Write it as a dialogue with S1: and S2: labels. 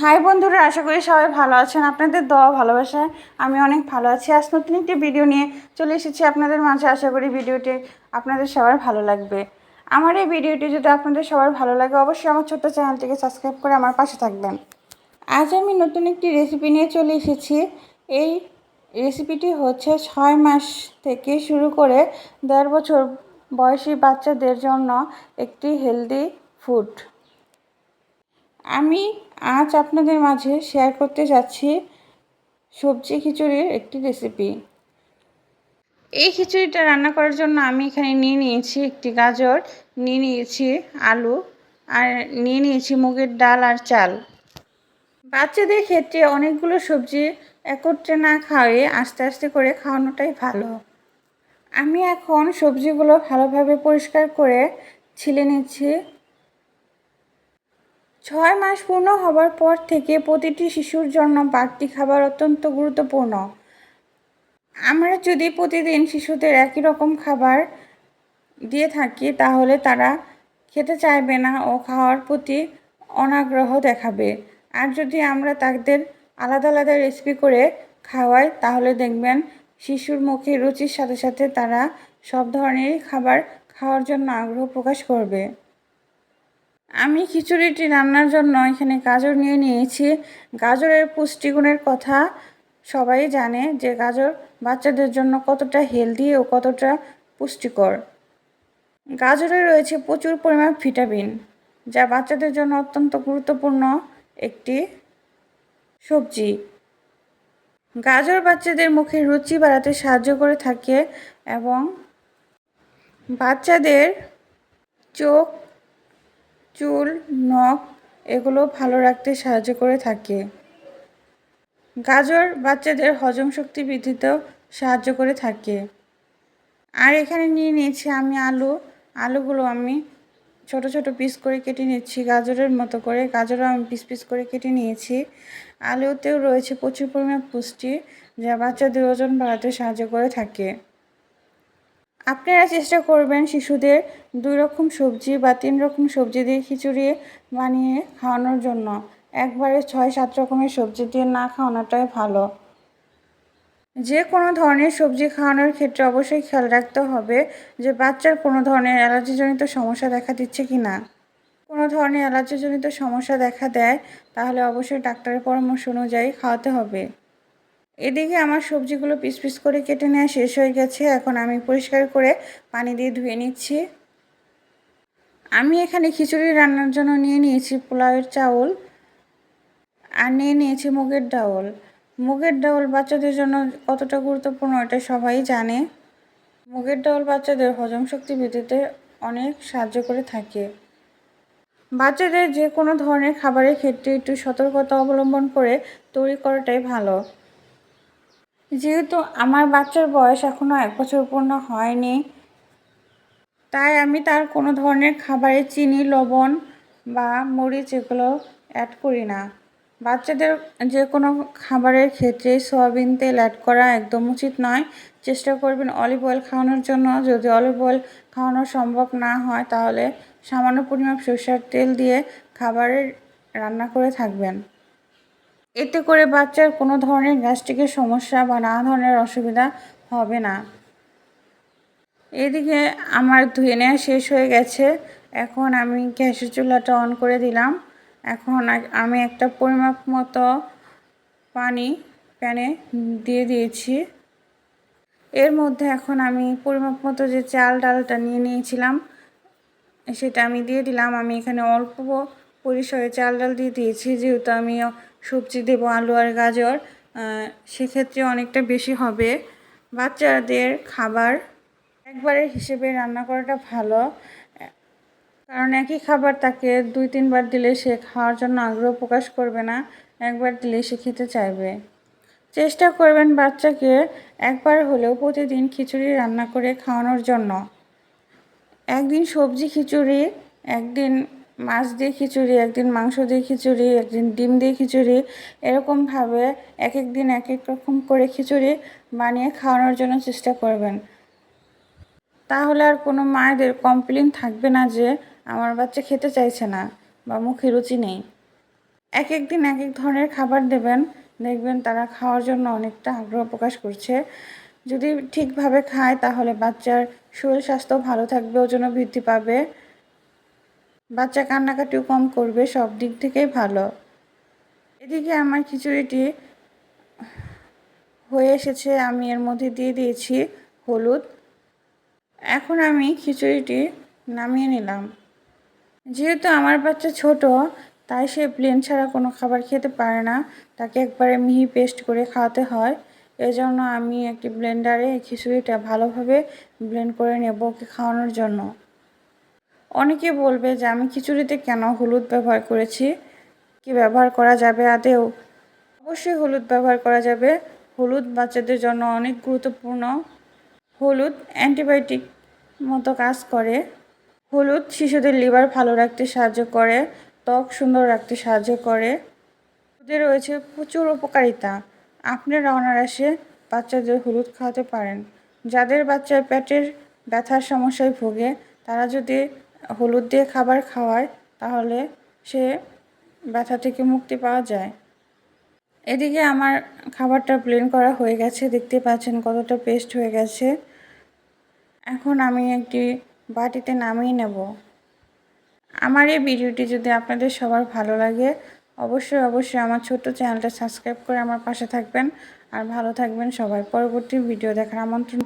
S1: High বন্ধুরা, আশা করি সবাই ভালো আছেন। আপনাদের দোয়া ভালোবাসায় আমি অনেক ভালো আছি। আজ নতুন একটি ভিডিও নিয়ে চলে এসেছি আপনাদের মাঝে। আশা করি ভিডিওটি আপনাদের সবার ভালো লাগবে। আমার এই ভিডিওটি যদি আপনাদের সবার ভালো লাগে, অবশ্যই আমার ছোট্ট চ্যানেলটিকে সাবস্ক্রাইব করে আমার পাশে থাকবেন। আজ আমি নতুন একটি রেসিপি নিয়ে চলে এসেছি। এই রেসিপিটি হচ্ছে ছয় মাস থেকে শুরু করে দেড় বছর বয়সী বাচ্চাদের জন্য একটি হেলদি ফুড আমি আজ আপনাদের মাঝে শেয়ার করতে যাচ্ছি সবজি খিচুড়ির একটি রেসিপি এই খিচুড়িটা রান্না করার জন্য আমি এখানে নিয়ে নিয়েছি একটি গাজর, নিয়ে নিয়েছি আলু, আর নিয়ে নিয়েছি মুগের ডাল আর চাল। বাচ্চাদের ক্ষেত্রে অনেকগুলো সবজি একত্রে না খাওয়াই আস্তে আস্তে করে খাওয়ানোটাই ভালো। আমি এখন সবজিগুলো ভালোভাবে পরিষ্কার করে ছিলে নিচ্ছি। ছয় মাস পূর্ণ হবার পর থেকে প্রতিটি শিশুর জন্য বাড়তি খাবার অত্যন্ত গুরুত্বপূর্ণ। আমরা যদি প্রতিদিন শিশুদের একই রকম খাবার দিয়ে থাকি, তাহলে তারা খেতে চাইবে না ও খাওয়ার প্রতি অনাগ্রহ দেখাবে। আর যদি আমরা তাদের আলাদা আলাদা রেসিপি করে খাওয়াই, তাহলে দেখবেন শিশুর মুখে রুচির সাথে সাথে তারা সব ধরনেরই খাবার খাওয়ার জন্য আগ্রহ প্রকাশ করবে। আমি খিচুড়িটি রান্নার জন্য এখানে গাজর নিয়ে নিয়েছি। গাজরের পুষ্টিগুণের কথা সবাই জানে যে গাজর বাচ্চাদের জন্য কতটা হেলদি ও কতটা পুষ্টিকর। গাজরে রয়েছে প্রচুর পরিমাণ ভিটামিন, যা বাচ্চাদের জন্য অত্যন্ত গুরুত্বপূর্ণ একটি সবজি। গাজর বাচ্চাদের মুখে রুচি বাড়াতে সাহায্য করে থাকে এবং বাচ্চাদের চোখ চুল, নখ, এগুলো ভালো রাখতে সাহায্য করে থাকে। গাজর বাচ্চাদের হজম শক্তি বৃদ্ধিতেও সাহায্য করে থাকে। আর এখানে নিয়ে নিয়েছি আমি আলু। আলুগুলো আমি ছোট ছোট পিস করে কেটে নিচ্ছি, গাজরের মতো করে। গাজরও আমি পিস পিস করে কেটে নিয়েছি। আলুতেও রয়েছে প্রচুর পরিমাণ পুষ্টি, যা বাচ্চাদের ওজন বাড়াতে সাহায্য করে থাকে। আপনারা চেষ্টা করবেন শিশুদের দুই রকম সবজি বা তিন রকম সবজি দিয়ে খিচুড়ি বানিয়ে খাওয়ানোর জন্য। একবারে ছয়, সাত রকমের সবজি দিয়ে না খাওয়ানোটাই ভালো। যে কোনো ধরনের সবজি খাওয়ানোর ক্ষেত্রে অবশ্যই খেয়াল রাখতে হবে যে বাচ্চার কোনো ধরনের অ্যালার্জিজনিত সমস্যা দেখা দিচ্ছে কি না। কোনো ধরনের অ্যালার্জিজনিত সমস্যা দেখা দেয়, তাহলে অবশ্যই ডাক্তারের পরামর্শ অনুযায়ী খাওয়াতে হবে। এদিকে আমার সবজিগুলো পিস পিস করে কেটে নেওয়া শেষ হয়ে গেছে। এখন আমি পরিষ্কার করে পানি দিয়ে ধুয়ে নিচ্ছি। আমি এখানে খিচুড়ি রান্নার জন্য নিয়ে নিয়েছি পোলাওয়ের চাউল আর নিয়ে নিয়েছি মুগের ডাউল। মুগের ডাউল বাচ্চাদের জন্য কতটা গুরুত্বপূর্ণ এটা সবাই জানে। মুগের ডাউল বাচ্চাদের হজম শক্তি বৃদ্ধিতে অনেক সাহায্য করে থাকে। বাচ্চাদের যে কোনো ধরনের খাবারের ক্ষেত্রে একটু সতর্কতা অবলম্বন করে তৈরি করাটাই ভালো। যেহেতু আমার বাচ্চার বয়স এখনও এক বছর পূর্ণ হয়নি, তাই আমি তার কোনো ধরনের খাবারে চিনি, লবণ বা মরিচ এগুলো অ্যাড করি না। বাচ্চাদের যে কোনো খাবারের ক্ষেত্রে সয়াবিন তেল অ্যাড করা একদম উচিত নয়। চেষ্টা করবেন অলিভ অয়েল খাওয়ানোর জন্য। যদি অলিভ অয়েল খাওয়ানো সম্ভব না হয়, তাহলে সামান্য পরিমাণ সরষের তেল দিয়ে খাবারের রান্না করে থাকবেন। এতে করে বাচ্চার কোনো ধরনের গ্যাস্ট্রিকের সমস্যা বা নানা ধরনের অসুবিধা হবে না। এদিকে আমার ধুয়ে নেওয়া শেষ হয়ে গেছে। এখন আমি গ্যাসের চুলাটা অন করে দিলাম। এখন আমি একটা পরিমাপ মতো পানি প্যানে দিয়ে দিয়েছি। এর মধ্যে এখন আমি পরিমাপ মতো যে চাল ডালটা নিয়ে নিয়েছিলাম, সেটা আমি দিয়ে দিলাম। আমি এখানে অল্প পরিসরে চাল ডাল দিয়ে দিয়েছি, যেহেতু আমি সবজি দেবো, আলু আর গাজর সেক্ষেত্রে অনেকটা বেশি হবে। বাচ্চাদের খাবার একবারের হিসেবে রান্না করাটা ভালো। কারণ একই খাবার তাকে দুই, তিনবার দিলে সে খাওয়ার জন্য আগ্রহ প্রকাশ করবে না, একবার দিলে সে খেতে চাইবে। চেষ্টা করবেন বাচ্চাকে একবার হলেও প্রতিদিন খিচুড়ি রান্না করে খাওয়ানোর জন্য। একদিন সবজি খিচুড়ি, একদিন মাছ দিয়ে খিচুড়ি, একদিন মাংস দিয়ে খিচুড়ি, একদিন ডিম দিয়ে খিচুড়ি, এরকমভাবে এক এক দিন এক এক রকম করে খিচুড়ি বানিয়ে খাওয়ানোর জন্য চেষ্টা করবেন। তাহলে আর কোনো মায়েদের কমপ্লেন থাকবে না যে, আমার বাচ্চা খেতে চাইছে না বা মুখে রুচি নেই। এক এক দিন এক এক ধরনের খাবার দেবেন, দেখবেন তারা খাওয়ার জন্য অনেকটা আগ্রহ প্রকাশ করছে। যদি ঠিকভাবে খায়, তাহলে বাচ্চার শরীর স্বাস্থ্য ভালো থাকবে, ওজনও বৃদ্ধি পাবে। বাচ্চা কান্নাকাটিও কম করবে, সব দিক থেকেই ভালো। এদিকে আমার খিচুড়িটি হয়ে এসেছে, আমি এর মধ্যে দিয়ে দিয়েছি হলুদ। এখন আমি খিচুড়িটি নামিয়ে নিলাম। যেহেতু আমার বাচ্চা ছোট, তাই সে প্লেন ছাড়া কোনো খাবার খেতে পারে না। তাকে একবারে মিহি পেস্ট করে খাওয়াতে হয়। এজন্য আমি একটি ব্লেন্ডারে খিচুড়িটা ভালোভাবে ব্লেন্ড করে নেব ওকে খাওয়ানোর জন্য। অনেকে বলবে যে আমি খিচুড়িতে কেন হলুদ ব্যবহার করেছি? কি ব্যবহার করা যাবে আদেও? অবশ্যই হলুদ ব্যবহার করা যাবে। হলুদ বাচ্চাদের জন্য অনেক গুরুত্বপূর্ণ। হলুদ অ্যান্টিবায়োটিক মতো কাজ করে। হলুদ শিশুদের লিভার ভালো রাখতে সাহায্য করে, ত্বক সুন্দর রাখতে সাহায্য করে। হলুদে রয়েছে প্রচুর উপকারিতা। আপনারা অনারাসে বাচ্চাদের হলুদ খাওয়াতে পারেন। যাদের বাচ্চার পেটের ব্যথার সমস্যায় ভোগে, তারা যদি হলুদ দিয়ে খাবার খাওয়ায়, তাহলে সে ব্যথা থেকে মুক্তি পাওয়া যায়। এদিকে আমার খাবারটা প্লেন করা হয়ে গেছে, দেখতে পাচ্ছেন কতটা পেস্ট হয়ে গেছে। এখন আমি একটি বাটিতে নামিয়ে নেব। আমার এই ভিডিওটি যদি আপনাদের সবার ভালো লাগে, অবশ্যই অবশ্যই আমার ছোট্ট চ্যানেলটা সাবস্ক্রাইব করে আমার পাশে থাকবেন। আর ভালো থাকবেন সবাই। পরবর্তী ভিডিও দেখার আমন্ত্রণ